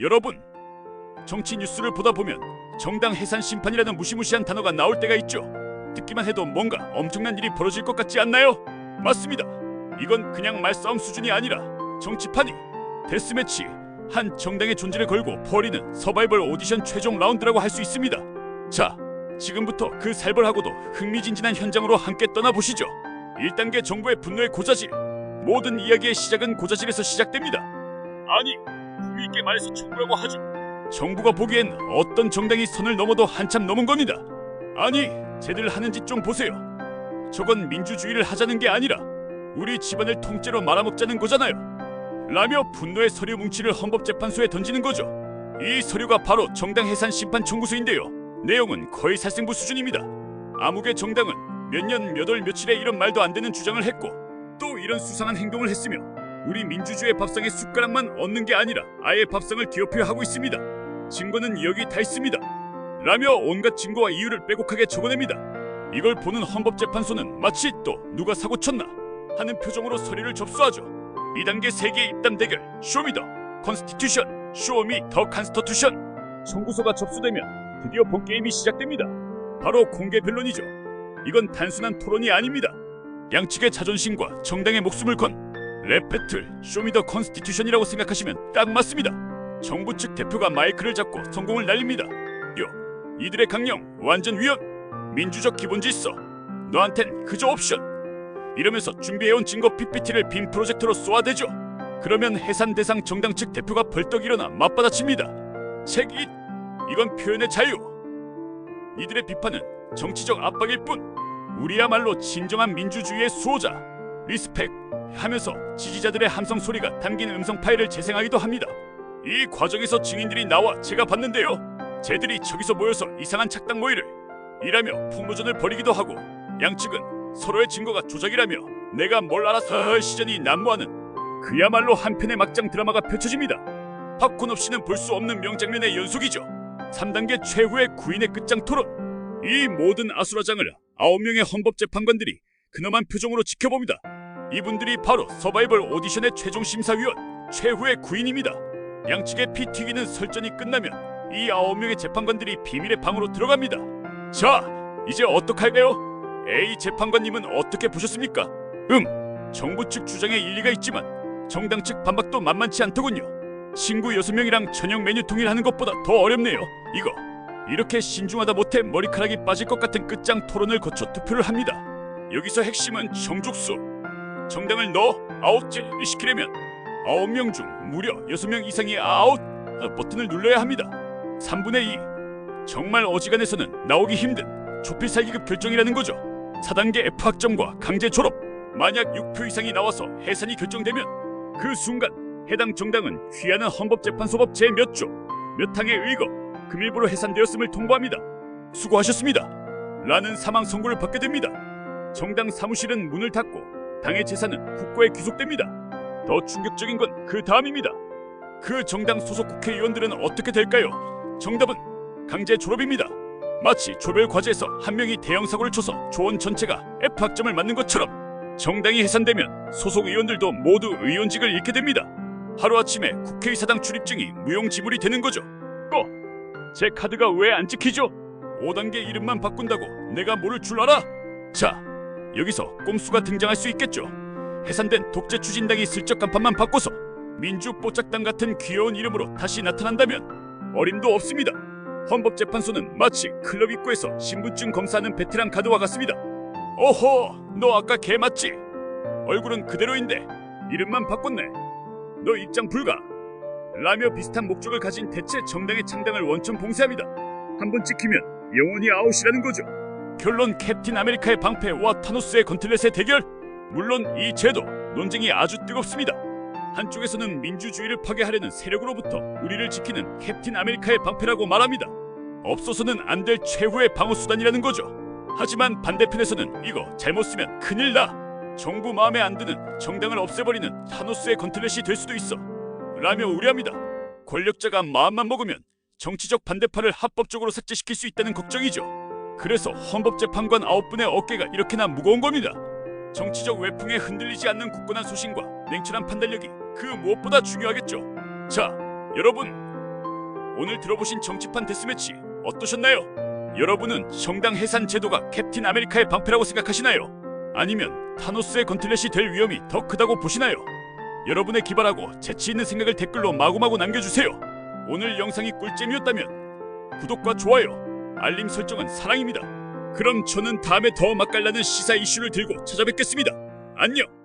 여러분, 정치 뉴스를 보다 보면 정당 해산 심판이라는 무시무시한 단어가 나올 때가 있죠. 듣기만 해도 뭔가 엄청난 일이 벌어질 것 같지 않나요? 맞습니다. 이건 그냥 말싸움 수준이 아니라 정치판이 데스매치 한 정당의 존재를 걸고 벌이는 서바이벌 오디션 최종 라운드라고 할 수 있습니다. 자, 지금부터 그 살벌하고도 흥미진진한 현장으로 함께 떠나보시죠. 1단계 정부의 분노의 고자질. 모든 이야기의 시작은 고자질에서 시작됩니다. 아니, 품위 있게 말해서 정부라고 하죠. 정부가 보기엔 어떤 정당이 선을 넘어도 한참 넘은 겁니다. 아니, 쟤들 하는 짓 좀 보세요. 저건 민주주의를 하자는 게 아니라 우리 집안을 통째로 말아먹자는 거잖아요. 라며 분노의 서류 뭉치를 헌법재판소에 던지는 거죠. 이 서류가 바로 정당 해산 심판 청구서인데요. 내용은 거의 살생부 수준입니다. 아무개 정당은 몇 년 몇 월 며칠에 이런 말도 안 되는 주장을 했고 또 이런 수상한 행동을 했으며 우리 민주주의 밥상에 숟가락만 얹는 게 아니라 아예 밥상을 뒤엎여 하고 있습니다. 증거는 여기 다 있습니다. 라며 온갖 증거와 이유를 빼곡하게 적어냅니다. 이걸 보는 헌법재판소는 마치 또 누가 사고 쳤나 하는 표정으로 서류를 접수하죠. 2단계 세계 입담 대결 쇼미더 컨스티튜션 쇼미 더 컨스티튜션 청구서가 접수되면 드디어 본 게임이 시작됩니다. 바로 공개 변론이죠. 이건 단순한 토론이 아닙니다. 양측의 자존심과 정당의 목숨을 건 랩배틀 쇼미더 컨스티튜션이라고 생각하시면 딱 맞습니다. 정부 측 대표가 마이크를 잡고 성공을 날립니다. 요, 이들의 강령 완전 위헌, 민주적 기본 질서, 너한텐 그저 옵션. 이러면서 준비해온 증거 PPT를 빔 프로젝터로 쏘아대죠. 그러면 해산 대상 정당 측 대표가 벌떡 일어나 맞받아칩니다. 책잇, 이건 표현의 자유. 이들의 비판은 정치적 압박일 뿐 우리야말로 진정한 민주주의의 수호자 리스펙 하면서 지지자들의 함성 소리가 담긴 음성 파일을 재생하기도 합니다. 이 과정에서 증인들이 나와 제가 봤는데요. 쟤들이 저기서 모여서 이상한 착당 모의를 이라며 풍노전을 벌이기도 하고 양측은 서로의 증거가 조작이라며 내가 뭘 알아서 시전이 난무하는 그야말로 한편의 막장 드라마가 펼쳐집니다. 팝콘 없이는 볼 수 없는 명장면의 연속이죠. 3단계 최후의 구인의 끝장 토론. 이 모든 아수라장을 9명의 헌법재판관들이 근엄한 표정으로 지켜봅니다. 이분들이 바로 서바이벌 오디션의 최종 심사위원 최후의 구인입니다. 양측의 피 튀기는 설전이 끝나면 이 9명의 재판관들이 비밀의 방으로 들어갑니다. 자, 이제 어떡할까요? A 재판관님은 어떻게 보셨습니까? 음, 정부 측 주장에 일리가 있지만 정당 측 반박도 만만치 않더군요. 친구 6명이랑 저녁 메뉴 통일하는 것보다 더 어렵네요. 이거 이렇게 신중하다 못해 머리카락이 빠질 것 같은 끝장 토론을 거쳐 투표를 합니다. 여기서 핵심은 정족수. 정당을 넣어 아웃 제를 시키려면 9명 중 무려 6명 이상이 아웃 버튼을 눌러야 합니다. 3분의 2. 정말 어지간해서는 나오기 힘든 조필살기급 결정이라는 거죠. 4단계 F 학점과 강제 졸업. 만약 6표 이상이 나와서 해산이 결정되면 그 순간 해당 정당은 휘하는 헌법재판소법 제몇 조, 몇 항의 의거, 금일부로 해산되었음을 통보합니다. 수고하셨습니다. 라는 사망 선고를 받게 됩니다. 정당 사무실은 문을 닫고 당의 재산은 국고에 귀속됩니다. 더 충격적인 건 그 다음입니다. 그 정당 소속 국회의원들은 어떻게 될까요? 정답은 강제 졸업입니다. 마치 조별 과제에서 한 명이 대형 사고를 쳐서 조원 전체가 F 학점을 맞는 것처럼 정당이 해산되면 소속 의원들도 모두 의원직을 잃게 됩니다. 하루아침에 국회의사당 출입증이 무용지물이 되는 거죠. 어? 제 카드가 왜 안 찍히죠? 5단계 이름만 바꾼다고 내가 모를 줄 알아? 자, 여기서 꼼수가 등장할 수 있겠죠. 해산된 독재 추진당이 슬쩍 간판만 바꿔서 민주 뽀짝당 같은 귀여운 이름으로 다시 나타난다면 어림도 없습니다. 헌법재판소는 마치 클럽 입구에서 신분증 검사하는 베테랑 가드와 같습니다. 오호, 너 아까 개 맞지? 얼굴은 그대로인데 이름만 바꿨네. 너 입장 불가. 라며 비슷한 목적을 가진 대체 정당의 창당을 원천 봉쇄합니다. 한 번 찍히면 영원히 아웃이라는 거죠. 결론 캡틴 아메리카의 방패와 타노스의 건틀렛의 대결. 물론 이 제도 논쟁이 아주 뜨겁습니다. 한쪽에서는 민주주의를 파괴하려는 세력으로부터 우리를 지키는 캡틴 아메리카의 방패라고 말합니다. 없어서는 안 될 최후의 방어 수단이라는 거죠. 하지만 반대편에서는 이거 잘못 쓰면 큰일 나. 정부 마음에 안 드는 정당을 없애버리는 타노스의 건틀렛이 될 수도 있어. 라며 우려합니다. 권력자가 마음만 먹으면 정치적 반대파를 합법적으로 삭제시킬 수 있다는 걱정이죠. 그래서 헌법재판관 9분의 어깨가 이렇게나 무거운 겁니다. 정치적 외풍에 흔들리지 않는 굳건한 소신과 냉철한 판단력이 그 무엇보다 중요하겠죠. 자, 여러분, 오늘 들어보신 정치판 데스매치 어떠셨나요? 여러분은 정당 해산 제도가 캡틴 아메리카의 방패라고 생각하시나요? 아니면 타노스의 건틀렛이 될 위험이 더 크다고 보시나요? 여러분의 기발하고 재치 있는 생각을 댓글로 마구마구 남겨주세요. 오늘 영상이 꿀잼이었다면 구독과 좋아요, 알림 설정은 사랑입니다. 그럼 저는 다음에 더 맛깔나는 시사 이슈를 들고 찾아뵙겠습니다. 안녕!